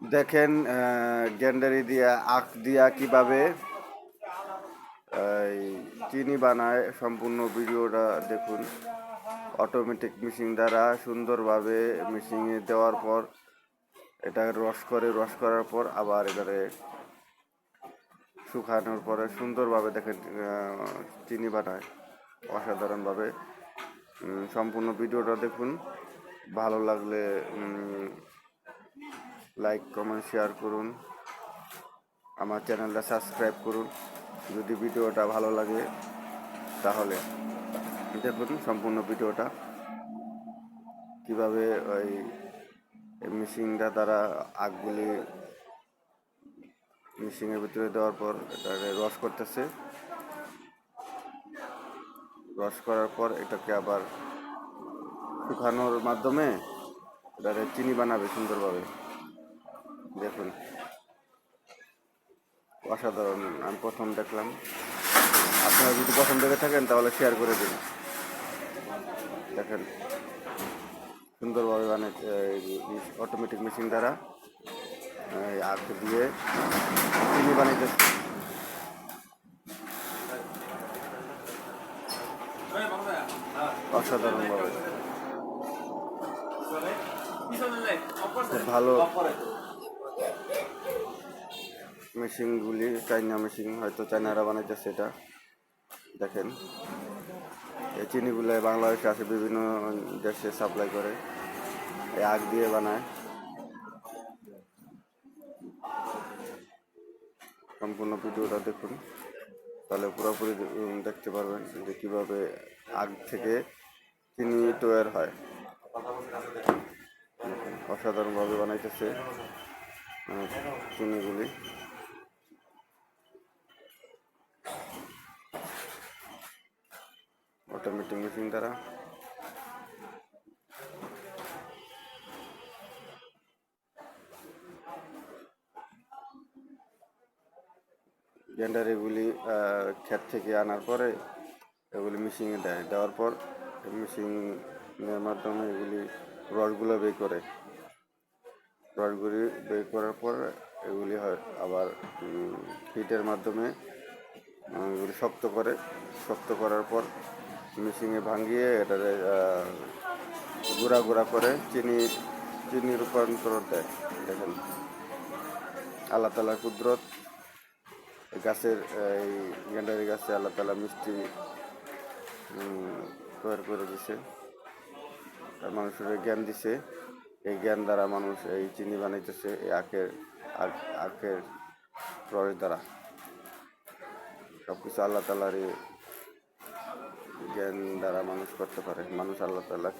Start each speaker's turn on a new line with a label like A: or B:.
A: দেখেন গ্যান্ডারি দিয়া, আখ দিয়া কীভাবে চিনি বানায়, সম্পূর্ণ ভিডিওটা দেখুন। অটোমেটিক মেশিন দ্বারা সুন্দরভাবে মেশিনে দেওয়ার পর, এটা রস করে, রস করার পর আবার এটারে শুকানোর পরে সুন্দরভাবে দেখেন চিনি বানায়, অসাধারণভাবে। সম্পূর্ণ ভিডিওটা দেখুন। ভালো লাগলে লাইক কমেন্ট শেয়ার করুন। আমার চ্যানেলটা সাবস্ক্রাইব করুন। যদি ভিডিওটা ভালো লাগে, তাহলে দেখুন সম্পূর্ণ ভিডিওটা। কীভাবে ওই মেশিনটা দ্বারা আগগুলি মেশিনের ভিতরে দেওয়ার পর এটাকে রস করতেছে। রস করার পর এটাকে আবার শুকানোর মাধ্যমে এটাকে চিনি বানাবে সুন্দরভাবে। দেখুন অসাধারণ আমি প্রথম দেখলাম। আপনারা যদি প্রথম দেখে থাকেন তাহলে শেয়ার করে দিন। দেখেন সুন্দরভাবে মানে অটোমেটিক মেশিন দ্বারা এই আখ দিয়ে চিনি বানাইতেছে অসাধারণভাবে। খুব ভালো। মেশিনগুলি চাইনা মেশিন, হয়তো চাইনারা বানাইতেছে এটা দেখেন, এই চিনিগুলো বাংলাদেশে আসে বিভিন্ন দেশে সাপ্লাই করে। এই আগ দিয়ে বানায়। সম্পূর্ণ ভিডিওটা দেখুন। তাহলে পুরোপুরি দেখতে পারবেন যে কীভাবে আগ থেকে চিনি তৈরি হয়। অসাধারণভাবে বানাইতেছে। চিনিগুলি। অটোমেটিক মেশিন দ্বারা। গ্যান্ডার এগুলি ক্ষেত থেকে আনার পরে এগুলি মেশিনে দেয়। দেওয়ার পর মেশিনের মাধ্যমে এগুলি রডগুলো বের করে। রডগুলি বের করার পর এগুলি হয়। আবার হিটের মাধ্যমে এগুলি শক্ত করে। শক্ত করার পর মেশিনে ভাঙিয়ে আহ, গুঁড়া গুঁড়া করে চিনি চিনি রূপান্তর দেয়। দেখেন আল্লাহ তালার কুদরত। গাছের এই গেন্ডারি গাছে আল্লাহ তালা মিষ্টি তৈরি করে দিছে। আর মানুষের জ্ঞান দিছে। এই জ্ঞান দ্বারা মানুষ এই চিনি বানাইতেছে, এই আখের আখ- আখের প্রয়োগ দ্বারা। সব কিছু আল্লাহ তালারই জ্ঞান দ্বারা মানুষ করতে পারে। মানুষ আল্লাহ তালা